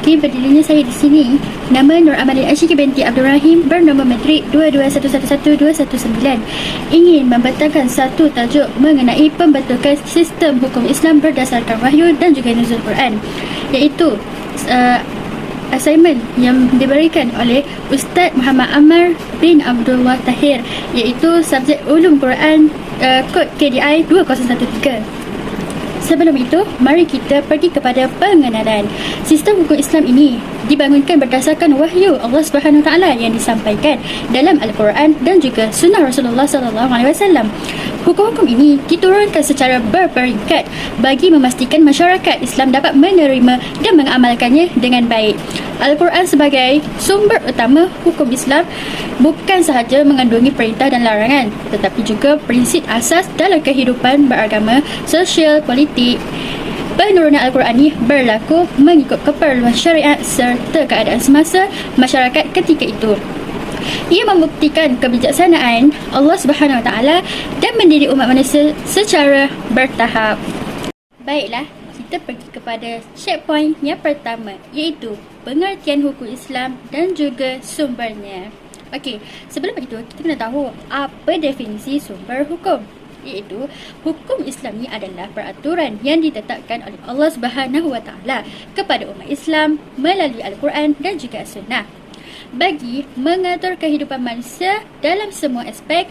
Okay, berdirinya saya di sini. Nama Nur Amalin Ashiki binti Abdul Rahim bernama Madrid 2211219 ingin membentangkan satu tajuk mengenai pembentukan sistem hukum Islam berdasarkan wahyu dan juga nuzul Quran iaitu uh, assignment yang diberikan oleh Ustaz Muhammad Ammar bin Abdullah Tahir iaitu subjek ulum Quran uh, kod KDI 2013. Sebelum itu, mari kita pergi kepada pengenalan. Sistem hukum Islam ini dibangunkan berdasarkan wahyu Allah Subhanahu Taala yang disampaikan dalam Al-Quran dan juga sunnah Rasulullah sallallahu alaihi wasallam. Hukum-hukum ini diturunkan secara berperingkat bagi memastikan masyarakat Islam dapat menerima dan mengamalkannya dengan baik. Al-Quran sebagai sumber utama hukum Islam bukan sahaja mengandungi perintah dan larangan tetapi juga prinsip asas dalam kehidupan beragama, sosial, politik. Penurunan Al-Quran ini berlaku mengikut keperluan syariat serta keadaan semasa masyarakat ketika itu. Ia membuktikan kebijaksanaan Allah Subhanahu Wa Taala dan mendidik umat manusia secara bertahap. Baiklah, kita pergi kepada checkpoint yang pertama iaitu pengertian hukum Islam dan juga sumbernya. Okey, sebelum itu kita kena tahu apa definisi sumber hukum iaitu hukum Islam ini adalah peraturan yang ditetapkan oleh Allah Subhanahu Wa Taala kepada umat Islam melalui Al-Quran dan juga Sunnah bagi mengatur kehidupan manusia dalam semua aspek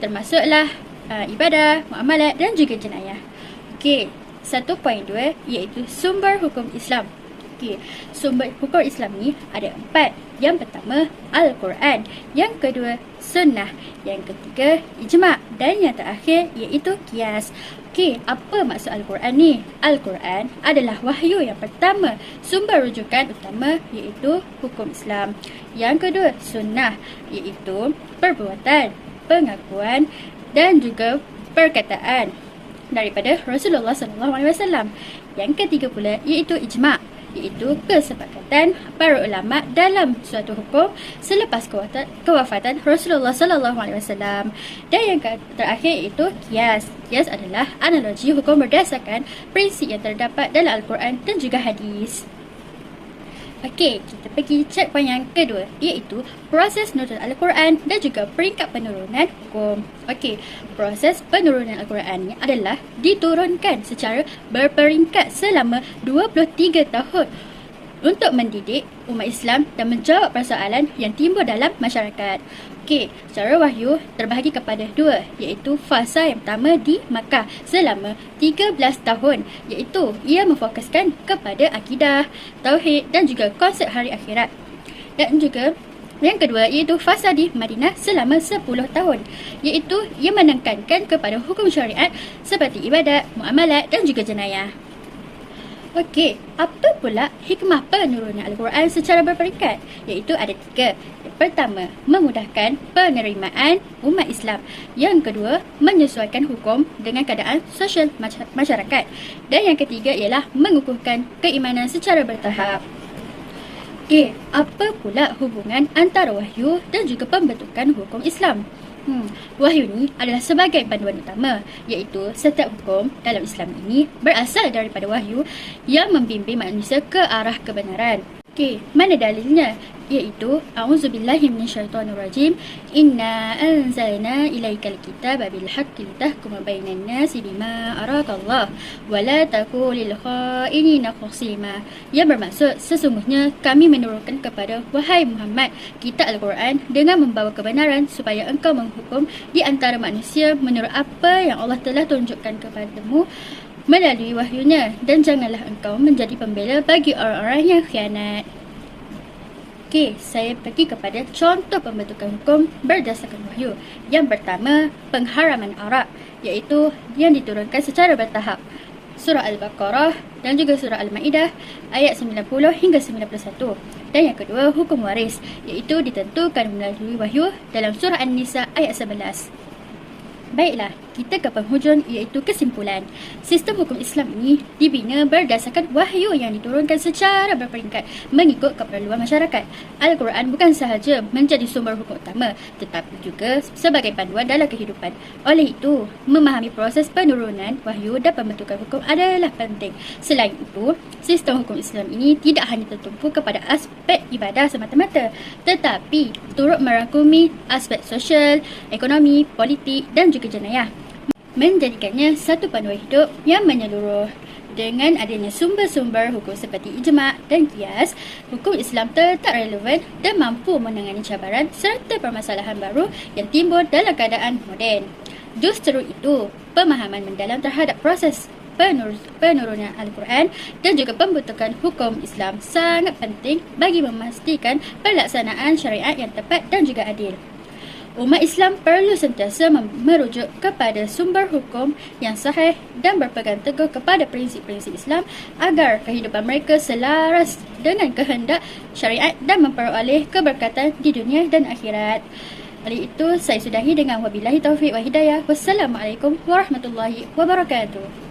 termasuklah uh, ibadah, muamalat dan juga jenayah. Okey, 1.2 iaitu sumber hukum Islam. Okey, sumber hukum Islam ni ada empat. Yang pertama, Al-Quran. Yang kedua, Sunnah. Yang ketiga, Ijma' dan yang terakhir iaitu Qiyas. Okey, apa maksud Al-Quran ni? Al-Quran adalah wahyu yang pertama, sumber rujukan utama iaitu hukum Islam. Yang kedua, Sunnah iaitu perbuatan, pengakuan dan juga perkataan daripada Rasulullah SAW. Yang ketiga pula iaitu ijma' iaitu kesepakatan para ulama dalam suatu hukum selepas kewafatan, Rasulullah sallallahu alaihi wasallam. Dan yang terakhir iaitu kias. Kias adalah analogi hukum berdasarkan prinsip yang terdapat dalam Al-Quran dan juga hadis. Okey, kita pergi checkpoint yang kedua iaitu proses nurul Al-Quran dan juga peringkat penurunan hukum. Okey, proses penurunan Al-Quran ni adalah diturunkan secara berperingkat selama 23 tahun untuk mendidik umat Islam dan menjawab persoalan yang timbul dalam masyarakat. Okey, secara wahyu terbahagi kepada dua iaitu fasa yang pertama di Makkah selama 13 tahun iaitu ia memfokuskan kepada akidah, tauhid dan juga konsep hari akhirat. Dan juga yang kedua iaitu fasa di Madinah selama 10 tahun iaitu ia menekankan kepada hukum syariat seperti ibadat, muamalat dan juga jenayah. Okey, apa pula hikmah penurunan Al-Quran secara berperingkat? Iaitu ada tiga. Yang pertama, memudahkan penerimaan umat Islam. Yang kedua, menyesuaikan hukum dengan keadaan sosial masyarakat. Dan yang ketiga ialah mengukuhkan keimanan secara bertahap. Okey, apa pula hubungan antara wahyu dan juga pembentukan hukum Islam? Hmm, wahyu ni adalah sebagai panduan utama iaitu setiap hukum dalam Islam ini berasal daripada wahyu yang membimbing manusia ke arah kebenaran. Okey, mana dalilnya? Iaitu A'udzubillahi minasyaitonirrajim. Inna anzalna ilaikal kitaba bil haqqi litahkuma bainan nasi bima arakallah wa la takulil kha'inina khasima. Yang bermaksud sesungguhnya kami menurunkan kepada wahai Muhammad kitab Al-Quran dengan membawa kebenaran supaya engkau menghukum di antara manusia menurut apa yang Allah telah tunjukkan kepadamu melalui wahyunya dan janganlah engkau menjadi pembela bagi orang-orang yang khianat. Okey, saya pergi kepada contoh pembentukan hukum berdasarkan wahyu. Yang pertama, pengharaman arak iaitu yang diturunkan secara bertahap. Surah Al-Baqarah dan juga Surah Al-Ma'idah ayat 90 hingga 91. Dan yang kedua, hukum waris iaitu ditentukan melalui wahyu dalam Surah An-Nisa ayat 11. Baiklah, kita ke penghujung iaitu kesimpulan. Sistem hukum Islam ini dibina berdasarkan wahyu yang diturunkan secara berperingkat mengikut keperluan masyarakat. Al-Quran bukan sahaja menjadi sumber hukum utama tetapi juga sebagai panduan dalam kehidupan. Oleh itu, memahami proses penurunan wahyu dan pembentukan hukum adalah penting. Selain itu, sistem hukum Islam ini tidak hanya tertumpu kepada aspek ibadah semata-mata tetapi turut merangkumi aspek sosial, ekonomi, politik dan juga jenayah menjadikannya satu panduan hidup yang menyeluruh. Dengan adanya sumber-sumber hukum seperti ijma' dan kias, hukum Islam tetap relevan dan mampu menangani cabaran serta permasalahan baru yang timbul dalam keadaan moden. Justru itu, pemahaman mendalam terhadap proses penur- penurunan Al-Quran dan juga pembentukan hukum Islam sangat penting bagi memastikan pelaksanaan syariat yang tepat dan juga adil. Umat Islam perlu sentiasa merujuk kepada sumber hukum yang sahih dan berpegang teguh kepada prinsip-prinsip Islam agar kehidupan mereka selaras dengan kehendak syariat dan memperoleh keberkatan di dunia dan akhirat. Oleh itu, saya sudahi dengan wabillahi taufiq wa hidayah. Wassalamualaikum warahmatullahi wabarakatuh.